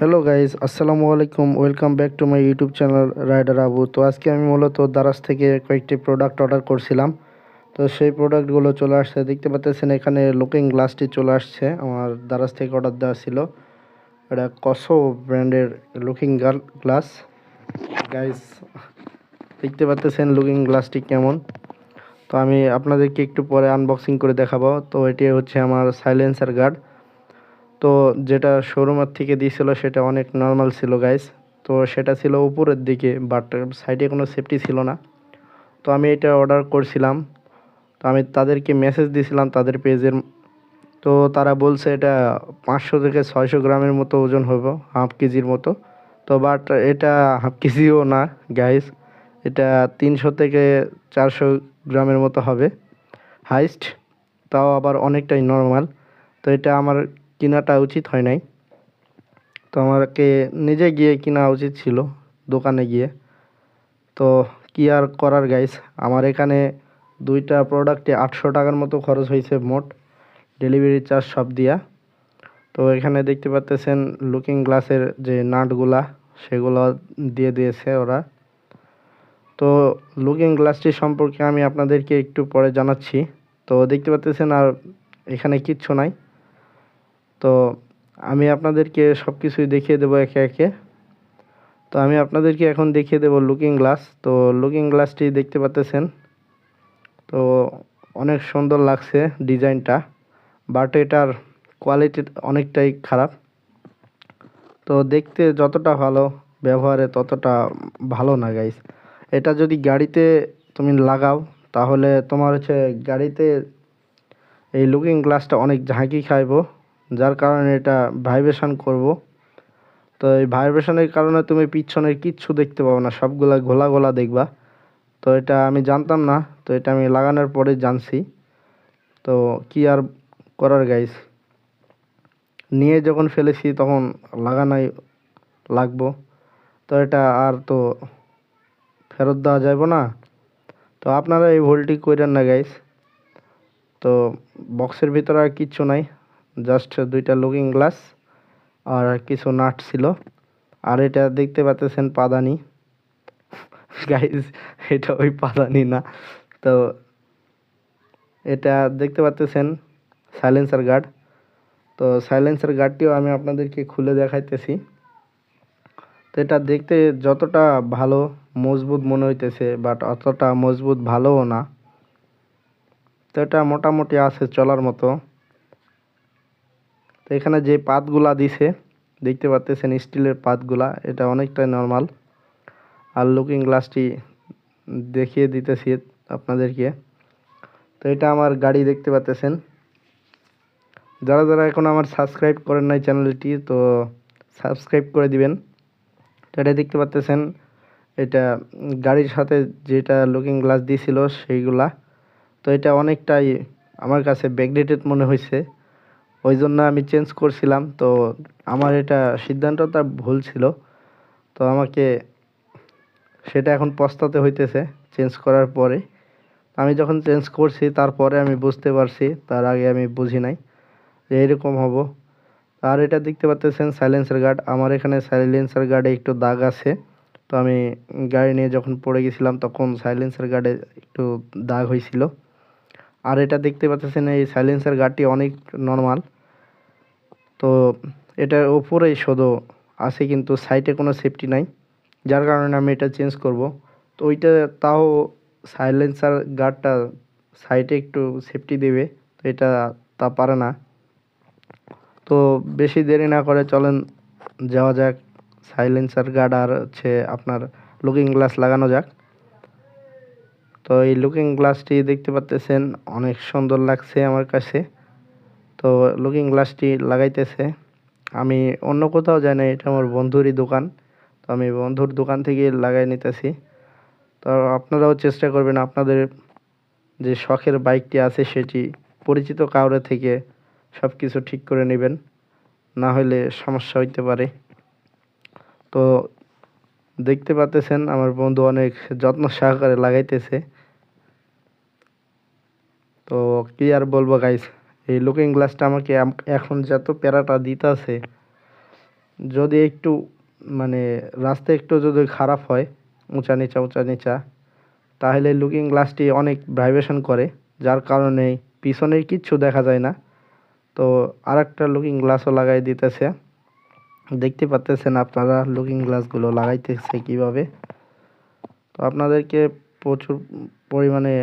Hello guys আসসালামু আলাইকুম welcome back to my YouTube channel rider Abu তো আজকে আমি মূলত দারাজ থেকে কয়েকটি প্রোডাক্ট অর্ডার করছিলাম। তো সেই প্রোডাক্টগুলো চলে আসছে। দেখতে পাচ্ছেন এখানে লুকিং গ্লাসটি চলে আসছে। আমার দারাজ থেকে অর্ডার দেওয়া ছিল। এটা কসো ব্র্যান্ডের লুকিং গ্লাস গাইজ দেখতে পাচ্ছেন লুকিং গ্লাসটি কেমন। তো আমি আপনাদেরকে একটু পরে আনবক্সিং করে দেখাবো। তো এটি হচ্ছে আমার সাইলেন্সার গার্ড তো যেটা শোরুমের থেকে দিয়েছিল সেটা অনেক নর্মাল ছিল গাইস তো সেটা ছিল উপরের দিকে বাট সাইডে কোনো সেফটি ছিল না। তো আমি এটা অর্ডার করছিলাম। তো আমি তাদেরকে মেসেজ দিয়েছিলাম তাদের পেজের। তো তারা বলছে এটা পাঁচশো থেকে ছয়শো গ্রামের মতো ওজন হবে হাফ কেজির মতো। তো বাট এটা হাফ কেজিও না গাইস এটা তিনশো থেকে চারশো গ্রামের মতো হবে। হাইস্ট তাও আবার অনেকটাই নর্মাল তো এটা আমার কেনাটা উচিত হয় নাই। তো আমাকে নিজে গিয়ে কেনা উচিত ছিল, দোকানে গিয়ে। তো কি আর করার গাইস আমার এখানে দুইটা প্রোডাক্টে আটশো টাকার মতো খরচ হয়েছে মোট। ডেলিভারি চার্জ সব দিয়া। তো এখানে দেখতে পাচ্তেছেন লুকিং গ্লাসের যে নাটগুলা, সেগুলো দিয়ে দিয়েছে ওরা। তো লুকিং গ্লাসটি সম্পর্কে আমি আপনাদেরকে একটু পরে জানাচ্ছি। তো দেখতে পাচ্তেছেন আর এখানে কিচ্ছু নাই। তো আমি আপনাদেরকে সব কিছুই দেখিয়ে দেবো একে একে। তো আমি আপনাদেরকে এখন দেখিয়ে দেবো লুকিং গ্লাস তো লুকিং গ্লাসটি দেখতে পাচ্তেছেন তো অনেক সুন্দর লাগছে ডিজাইনটা বাট এটার কোয়ালিটি অনেকটাই খারাপ। তো দেখতে যতটা ভালো, ব্যবহারে ততটা ভালো না গাইস এটা যদি গাড়িতে তুমি লাগাও, তাহলে তোমার হচ্ছে গাড়িতে এই লুকিং গ্লাসটা অনেক ঝাঁকি খাইবো। যার কারণে এটা ভাইব্রেশন করব। তো এই ভাইব্রেশনের কারণে তুমি পিছনের কিচ্ছু দেখতে পাবো না, সবগুলা ঘোলা ঘোলা দেখবা। তো এটা আমি জানতাম না, তো এটা আমি লাগানোর পরে জানছি। তো কি আর করার গাইস নিয়ে যখন ফেলেছি তখন লাগানোই লাগবো। তো এটা আর তো ফেরত দেওয়া যাবে না। তো আপনারা এই ভুলটি করেন না গাইস তো বক্সের ভিতরে আর কিচ্ছু নাই। জাস্ট দুইটা লুকিং গ্লাস আর কিছু নাট ছিল। আর এটা দেখতে পাচ্ছেন পাদানি। গাইজ এটা ওই পাদানি না। তো এটা দেখতে পাচ্ছেন সাইলেন্সার গার্ড তো সাইলেন্সার গার্ডটিও আমি আপনাদেরকে খুলে দেখাইতেছি। তো এটা দেখতে যতটা ভালো, মজবুত মনে হইতেছে বাট অতটা মজবুত ভালোও না। তো এটা মোটামুটি আছে চলার মতো। তো এখানে যে পাতগুলা দিছে, দেখতে পাচ্ছেন স্টিলের পাতগুলা, এটা অনেকটাই নর্মাল আর লুকিং গ্লাসটি দেখিয়ে দিতেছি আপনাদেরকে। তো এটা আমার গাড়ি দেখতে পাচ্ছেন যারা যারা এখন আমার সাবস্ক্রাইব করেন নাই চ্যানেলটি তো সাবস্ক্রাইব করে দিবেন। তো এটা দেখতে পাচ্ছেন এটা গাড়ির সাথে যেটা লুকিং গ্লাস দিয়েছিল সেইগুলা। তো এটা অনেকটাই আমার কাছে ব্যাকডেটেড মনে হয়েছে ওই জন্য আমি চেঞ্জ করছিলাম। তো আমার এটা সিদ্ধান্তটা ভুল ছিল। তো আমাকে সেটা এখন পস্তাতে হইতেছে চেঞ্জ করার পরে। আমি যখন চেঞ্জ করছি, তারপরে আমি বুঝতে পারছি, তার আগে আমি বুঝি নাই যে এরকম হব। আর এটা দেখতে পাচ্ছেন সাইলেন্সার গার্ড আমার এখানে সাইলেন্সার গার্ডে একটু দাগ আছে। তো আমি গাড়ি নিয়ে যখন পড়ে গেছিলাম, তখন সাইলেন্সার গার্ডে একটু দাগ হয়েছিল আর এটা দেখতে পাচ্ছেন এই সাইলেন্সার গার্ডটি অনেক নর্মাল তো এটার ওপরেই শুধু আছে কিন্তু সাইডে কোনো সেফটি নাই। যার কারণে আমি এটা চেঞ্জ করব। তো ওইটা তাও সাইলেন্সার গার্ডটা সাইডে একটু সেফটি দেবে, তো এটা তা পারে না। তো বেশি দেরি না করে চলেন, যাওয়া যাক। সাইলেন্সার গার্ড আর হচ্ছে আপনার লুকিং গ্লাস লাগানো যাক। তো এই লুকিং গ্লাসটি দেখতে পাচ্তেছেন অনেক সুন্দর লাগছে আমার কাছে। তো লুকিং গ্লাসটি লাগাইতেছে। আমি অন্য কোথাও যাই না এটা আমার বন্ধুরই দোকান। তো আমি বন্ধুর দোকান থেকে লাগাই নিতেছি। তো আপনারাও চেষ্টা করবেন আপনাদের যে শখের বাইকটি আছে সেটি পরিচিত কাউরে থেকে সব কিছু ঠিক করে নেবেন। না হলে সমস্যা হইতে পারে। তো দেখতে পাচ্তেছেন আমার বন্ধু অনেক যত্ন সহকারে লাগাইতেছে। তো কি আর বলব গাইস এই লুকিং গ্লাসটা আমাকে এখন যত প্যারাটা দিতেছে, যদি একটু মানে রাস্তা একটু যদি খারাপ হয়, উঁচা নিচা উঁচা নিচা, তাহলে লুকিং গ্লাসটি অনেক ভাইব্রেশন করে, যার কারণে পিছনের কিচ্ছু দেখা যায় না। তো আর একটা লুকিং গ্লাসও লাগাই দিতেছে। দেখতে পাচ্তেছেন আপনারা লুকিং গ্লাসগুলো লাগাইতেছে কীভাবে? তো আপনাদেরকে প্রচুর পরিমাণে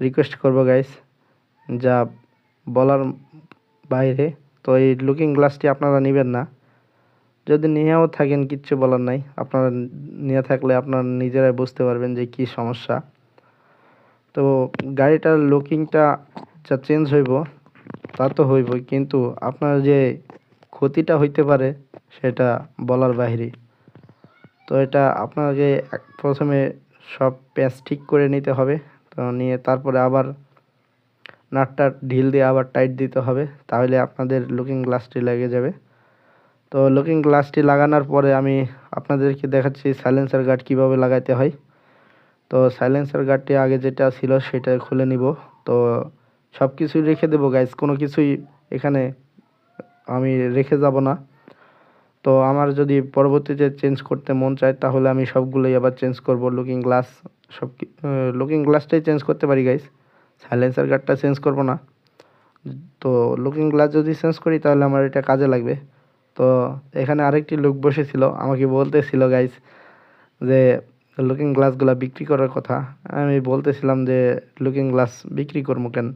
রিকোয়েস্ট করব গাইস যা বলার বাইরে, তো এই লুকিং গ্লাসটি আপনারা নেবেন না। যদি নিয়েও থাকেন, কিচ্ছু বলার নাই। আপনারা নিয়ে থাকলে আপনারা নিজেরাই বুঝতে পারবেন যে কি সমস্যা। তো গাড়িটার লুকিংটা যা চেঞ্জ হইব, তা তো হইবই কিন্তু আপনার যে ক্ষতিটা হইতে পারে, সেটা বলার বাইরে তো এটা আপনাকে প্রথমে সব প্যাঁচ ঠিক করে নিতে হবে। তো নিয়ে তারপরে আবার নাটটা ঢিল দিয়ে আবার টাইট দিতে হবে, তাহলে আপনাদের লুকিং গ্লাসটি লেগে যাবে। তো লুকিং গ্লাসটি লাগানোর পরে আমি আপনাদেরকে দেখাচ্ছি সাইলেন্সার গার্ড কীভাবে লাগাইতে হয়। তো সাইলেন্সার গার্ডটি আগে যেটা ছিল সেটা খুলে নিব। তো সব কিছুই রেখে দেবো গাইজ কোনো কিছুই এখানে আমি রেখে যাব না। তো আমার যদি পরবর্তীতে চেঞ্জ করতে মন চায়, তাহলে আমি সবগুলোই আবার চেঞ্জ করব লুকিং গ্লাস সব লুকিং গ্লাসটাই চেঞ্জ করতে পারি গাইজ সাইলেন্সার গার্ডটা চেঞ্জ করব না। তো লুকিং গ্লাস যদি চেঞ্জ করি, তাহলে আমার এটা কাজে লাগবে। তো এখানে আরেকটি লোক বসেছিল, আমাকে বলতেছিল গাইজ যে লুকিং গ্লাসগুলো বিক্রি করার কথা। আমি বলতেছিলাম যে লুকিং গ্লাস বিক্রি করব কেন?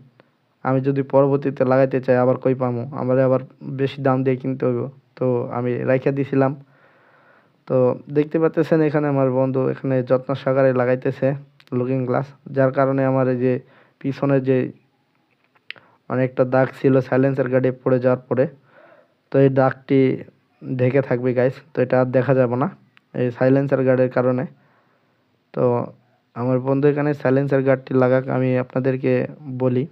আমি যদি পরবর্তীতে লাগাইতে চাই, আবার কই পামু? আমার আবার বেশি দাম দিয়ে কিনতে হইব। তো আমি রাইখা দিছিলাম। তো দেখতে পাচ্তেছেন এখানে আমার বন্ধু, এখানে যত্ন সহকারে লাগাইতেছে লুকিং গ্লাস যার কারণে আমার এই যে পিছনে যে অনেকটা দাগ ছিল সাইলেন্সার গার্ডে পড়ে যাওয়ার পরে, তো এই দাগটি ঢেকে থাকবে গাইস তো এটা আর দেখা যাবে না। এই সাইলেন্সার গার্ডের কারণে। তো আমার বন্ধু এখানে সাইলেন্সার গার্ডটি লাগাক, আমি আপনাদেরকে বলি।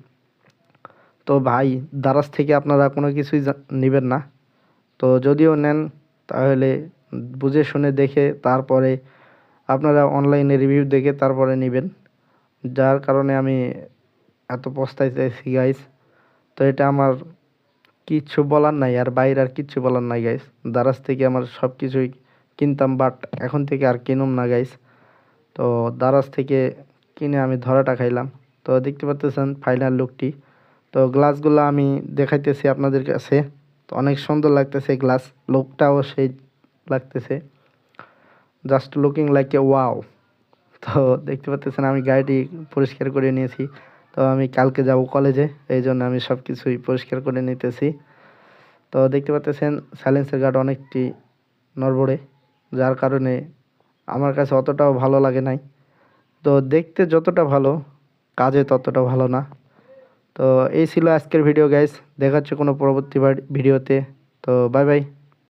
তো ভাই দারাজ থেকে আপনারা কোনো কিছুই নেবেন না। তো যদিও নেন, তাহলে বুঝে শুনে দেখে তারপরে আপনারা অনলাইনে রিভিউ দেখে তারপরে নেবেন। যার কারণে আমি এত পস্তাইতেছি গাইস তো এটা আমার কিচ্ছু বলার নাই, আর বাইরে আর কিচ্ছু বলার নাই গাইস দারাজ থেকে আমার সব কিছুই কিনতাম বাট এখন থেকে আর কিনুম না গাইস তো দারাজ থেকে কিনে আমি ধরাটা খাইলাম। তো দেখতে পাচ্তেছেন ফাইনাল লুকটি তো গ্লাসগুলো আমি দেখাইতেছি আপনাদের কাছে। তো অনেক সুন্দর লাগতেছে গ্লাস লুকটাও সেই লাগতেছে। Just looking like a wow তো দেখতে পাচ্তেছেন আমি গাড়িটি পরিষ্কার করে নিয়েছি। তো আমি কালকে যাব কলেজে, এই জন্য আমি সব কিছুই পরিষ্কার করে নিতেছি। তো দেখতে পাচ্তেছেন সাইলেন্সের গার্ড অনেকটি নড়বড়ে, যার কারণে আমার কাছে অতটাও ভালো লাগে নাই। তো দেখতে যতটা ভালো, কাজে ততটা ভালো না। তো এই ছিল আজকের ভিডিও গাইস দেখা হচ্ছে কোনো পরবর্তী ভিডিওতে। তো বাই বাই